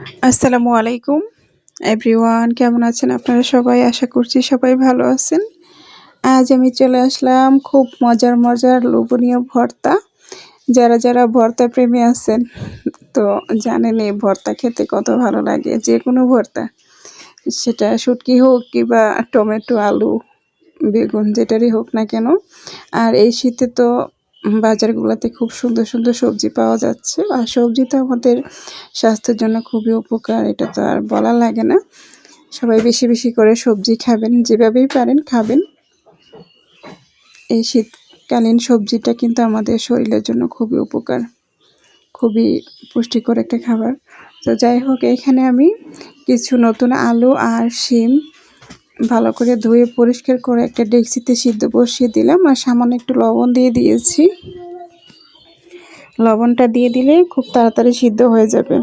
আসসালামু আলাইকুম। এভরিওয়ান কেমন আছেন আপনারা সবাই? আশা করছি সবাই ভালো আছেন। আজ আমি চলে আসলাম খুব মজার মজার লোভনীয় ভর্তা। যারা যারা ভর্তা প্রেমী আছেন, তো জানেন এই ভর্তা খেতে কত ভালো লাগে যে কোনো ভর্তা। সেটা শুটকি হোক কিংবা টমেটো, আলু, বেগুন, যেটারই হোক না কেন। আর এই শীতে তো বাজারগুলোতে খুব সুন্দর সুন্দর সবজি পাওয়া যাচ্ছে। আর সবজি তো আমাদের স্বাস্থ্যের জন্য খুবই উপকার, এটা তো আর বলা লাগে না। সবাই বেশি বেশি করে সবজি খাবেন, যেভাবেই পারেন খাবেন। এই শীতকালীন সবজিটা কিন্তু আমাদের শরীরের জন্য খুবই উপকার, খুবই পুষ্টিকর একটা খাবার। তো যাই হোক, এখানে আমি কিছু নতুন আলু আর শিম ভালো করে ধুয়ে পরিষ্কার করে একটা ডেক্সিতে সিদ্ধ বসিয়ে দিলাম আর সামান্য একটু লবণ দিয়ে দিয়েছি। লবণটা দিয়ে দিলে খুব তাড়াতাড়ি সিদ্ধ হয়ে যাবে।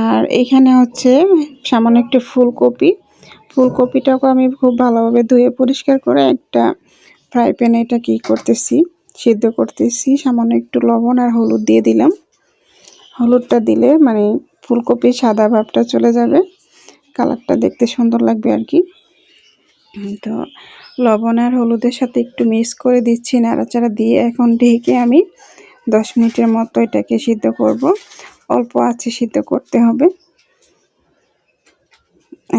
আর এখানে হচ্ছে সামান্য একটু ফুলকপি। ফুলকপিটাকে আমি খুব ভালোভাবে ধুয়ে পরিষ্কার করে একটা ফ্রাই প্যানে এটা কী করতেছি, সিদ্ধ করতেছি। সামান্য একটু লবণ আর হলুদ দিয়ে দিলাম। হলুদটা দিলে মানে ফুলকপির সাদা ভাবটা চলে যাবে। কালারটা দেখতে সুন্দর লাগবে আর কি। তো লবণ আর হলুদের সাথে একটু মিক্স করে দিচ্ছি নাড়াচাড়া দিয়ে এখন ঢেকে আমি দশ মিনিটের মতো এটাকে সিদ্ধ করব। অল্প আছে সিদ্ধ করতে হবে।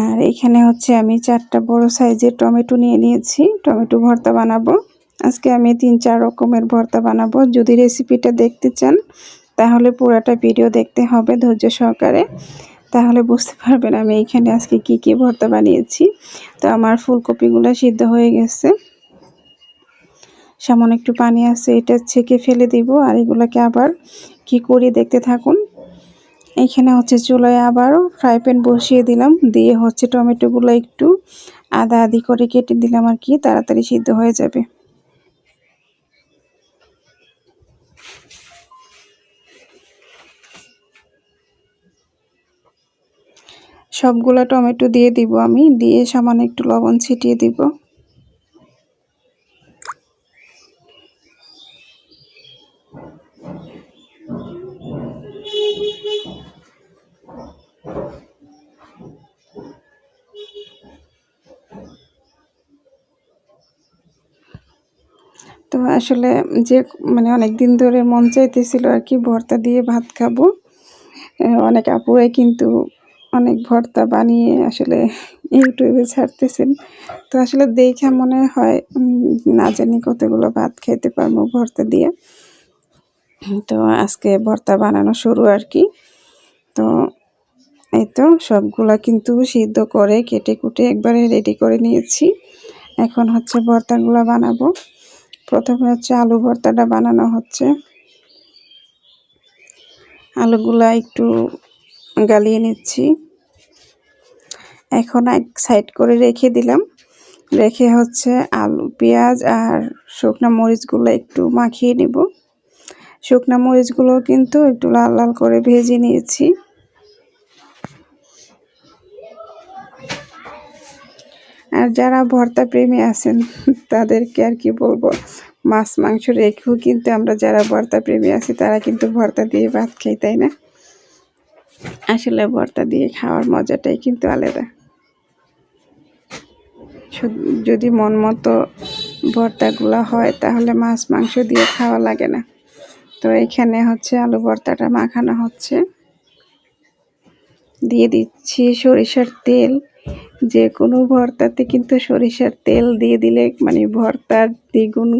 আর এখানে হচ্ছে আমি চারটা বড় সাইজের টমেটো নিয়ে নিয়েছি। টমেটো ভর্তা বানাবো। আজকে আমি তিন চার রকমের ভর্তা বানাবো। যদি রেসিপিটা দেখতে চান, তাহলে পুরাটা ভিডিও দেখতে হবে ধৈর্য সহকারে। তাহলে বুঝতে পারবেন আমি এইখানে আজকে কি কি ভর্তা বানিয়েছি। তো আমার ফুলকপিগুলো সিদ্ধ হয়ে গেছে। সামান্য একটু পানি আছে, এটা ছেঁকে ফেলে দিব আর এগুলোকে আবার কি করি দেখতে থাকুন। এখানে হচ্ছে চুলায় আবারও ফ্রাই প্যান বসিয়ে দিলাম, দিয়ে হচ্ছে টমেটোগুলো একটু আদা আদি করে কেটে দিলাম আর কি, তাড়াতাড়ি সিদ্ধ হয়ে যাবে। সবগুলা টমেটো দিয়ে দিব আমি, দিয়ে সামান্য একটু লবণ ছিটিয়ে দিব। তো আসলে যে মানে অনেক দিন ধরে মন চাইতেছিল আর কি, ভর্তা দিয়ে ভাত খাব। অনেক আপুরাই কিন্তু অনেক ভর্তা বানিয়ে আসলে ইউটিউবে ছাড়তেছেন। তো আসলে দেখে মনে হয় না জানি কতগুলো ভাত খেতে পারব ভর্তা দিয়ে। তো আজকে ভর্তা বানানো শুরু আর কি। তো এই তো সবগুলা কিন্তু সিদ্ধ করে কেটে কুটে একবারে রেডি করে নিয়েছি। এখন হচ্ছে ভর্তাগুলো বানাবো। প্রথমে হচ্ছে আলু ভর্তাটা বানানো হচ্ছে। আলুগুলা একটু গালিয়ে নিচ্ছি। এখন এক সাইড করে রেখে দিলাম। রেখে হচ্ছে আলু, পেঁয়াজ আর শুকনো মরিচগুলো একটু মাখিয়ে নিব। শুকনো মরিচগুলো কিন্তু একটু লাল লাল করে ভেজে নিয়েছি। আর যারা ভর্তা প্রেমী আছেন, তাদেরকে আর কি বলব, মাছ মাংস রেখেও কিন্তু আমরা যারা ভর্তা প্রেমী আছি, তারা কিন্তু ভর্তা দিয়ে ভাত খাই, তাই না? আসলে ভর্তা দিয়ে খাওয়ার মজাটাই কিন্তু আলাদা। যদি মন মতো ভর্তাগুলো হয়, তাহলে মাছ, মাংস দিয়ে খাওয়া লাগে না। তো এখানে হচ্ছে আলু ভর্তাটা মাখানো হচ্ছে। দিয়ে দিচ্ছি সরিষার তেল। যে কোনো ভর্তাতে কিন্তু সরিষার তেল দিয়ে দিলে মানে ভর্তার দ্বিগুণ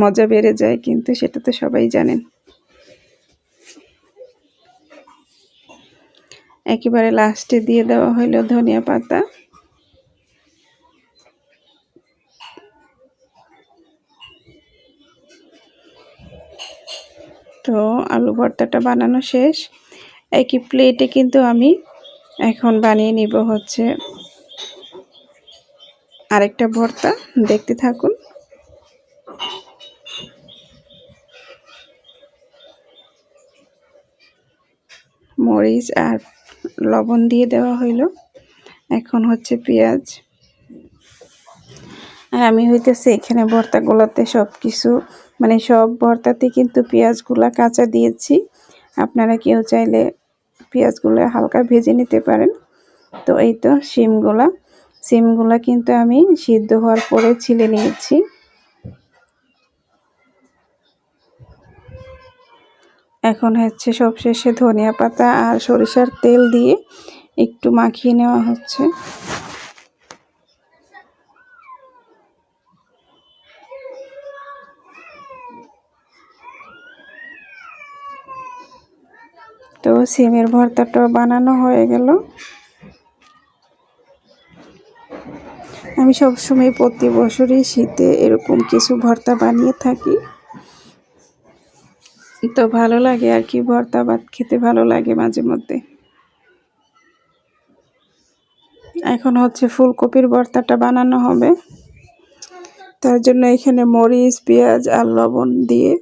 মজা বেড়ে যায়, কিন্তু সেটা তো সবাই জানেন। একেবারে লাস্টে দিয়ে দেওয়া হইল ধনিয়া পাতা। তো আলু ভর্তাটা বানানো শেষ। একই প্লেটে কিন্তু আমি এখন বানিয়ে নিব হচ্ছে আরেকটা ভর্তা। দেখতে থাকুন। মরিচ আর লবণ দিয়ে দেওয়া হইল। এখন হচ্ছে পেঁয়াজ। আর আমি হইতেছে এখানে ভর্তাগুলোতে সব কিছু মানে সব ভর্তাতে কিন্তু পেঁয়াজগুলা কাঁচা দিয়েছি। আপনারা কেউ চাইলে পেঁয়াজগুলো হালকা ভেজে নিতে পারেন। তো এই তো শিমগুলা। সিমগুলা কিন্তু আমি সিদ্ধ হওয়ার পরে ছিলে নিয়েছি। এখন হচ্ছে সবশেষে ধনিয়া পাতা আর সরিষার তেল দিয়ে একটু মাখিয়ে নেওয়া হচ্ছে। তো সিমের ভর্তাটা বানানো হয়ে গেল। আমি সবসময় প্রতি বছরই শীতে এরকম কিছু ভর্তা বানিয়ে থাকি। তো ভালো লাগে আর কি, ভর্তা ভাত খেতে ভালো লাগে মাঝে মধ্যে। এখন হচ্ছে ফুলকপির ভর্তাটা বানানো হবে। তার জন্য এখানে মরিচ, পেঁয়াজ আর লবণ দিয়ে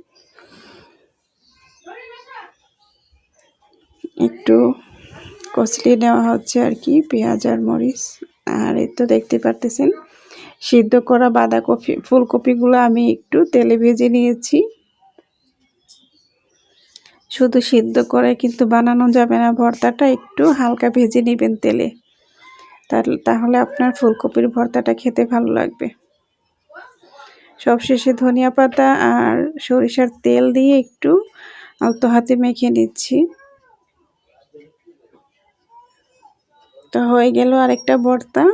একটু কচলি নেওয়া হচ্ছে আর কি, পেঁয়াজ আর মরিচ। আর এই তো দেখতে পারতেছেন, সিদ্ধ করা বাঁধাকপি, ফুলকপিগুলো আমি একটু তেলে ভেজে নিয়েছি। শুধু সিদ্ধ করে কিন্তু বানানো যাবে না, ভর্তাটা একটু হালকা ভেজে নেবেন তেলে। তাহলে আপনার ফুলকপির ভর্তাটা খেতে ভালো লাগবে। সবশেষে ধনিয়া পাতা আর সরিষার তেল দিয়ে একটু আলতো হাতে মেখে নিচ্ছি। তো হয়ে গেল আরেকটা ভর্তা।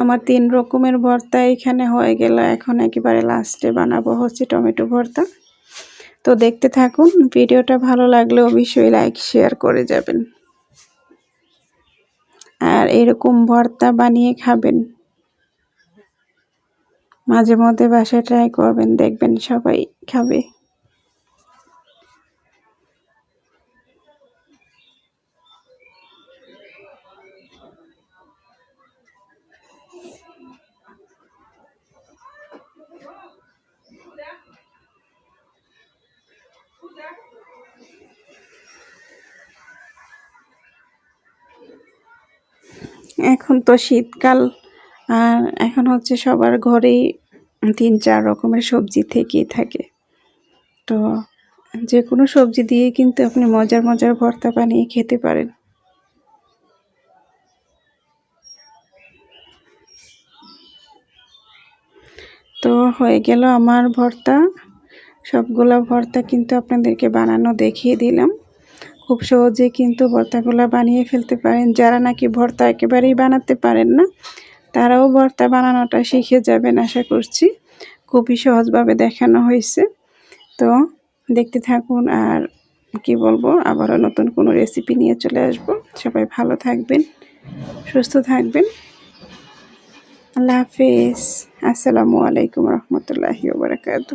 আমার তিন রকমের ভর্তা এখানে হয়ে গেল। এখন একেবারে লাস্টে বানাবো হচ্ছে টমেটো ভর্তা। তো দেখতে থাকুন, ভিডিওটা ভালো লাগলে অবশ্যই লাইক শেয়ার করে যাবেন। আর এরকম ভর্তা বানিয়ে খাবেন। মাঝে মধ্যে বাসায় ট্রাই করবেন, দেখবেন সবাই খাবে। এখন তো শীতকাল, আর এখন হচ্ছে সবার ঘরেই তিন চার রকমের সবজি থেকেই থাকে। তো যে কোনো সবজি দিয়ে কিন্তু আপনি মজার মজার ভর্তা বানিয়ে খেতে পারেন। তো হয়ে গেল আমার ভর্তা। সবগুলো ভর্তা কিন্তু আপনাদেরকে বানানো দেখিয়ে দিলাম। খুব সহজে কিন্তু ভর্তাগুলো বানিয়ে ফেলতে পারেন। যারা নাকি ভর্তা একেবারেই বানাতে পারেন না, তারাও ভর্তা বানানোটা শিখে যাবেন আশা করছি। খুবই সহজভাবে দেখানো হয়েছে। তো দেখতে থাকুন আর কি বলব, আবারও নতুন কোনো রেসিপি নিয়ে চলে আসব। সবাই ভালো থাকবেন, সুস্থ থাকবেন। আল্লাহ হাফিজ। আসসালামু আলাইকুম রহমতুল্লাহি ওবরাকাতু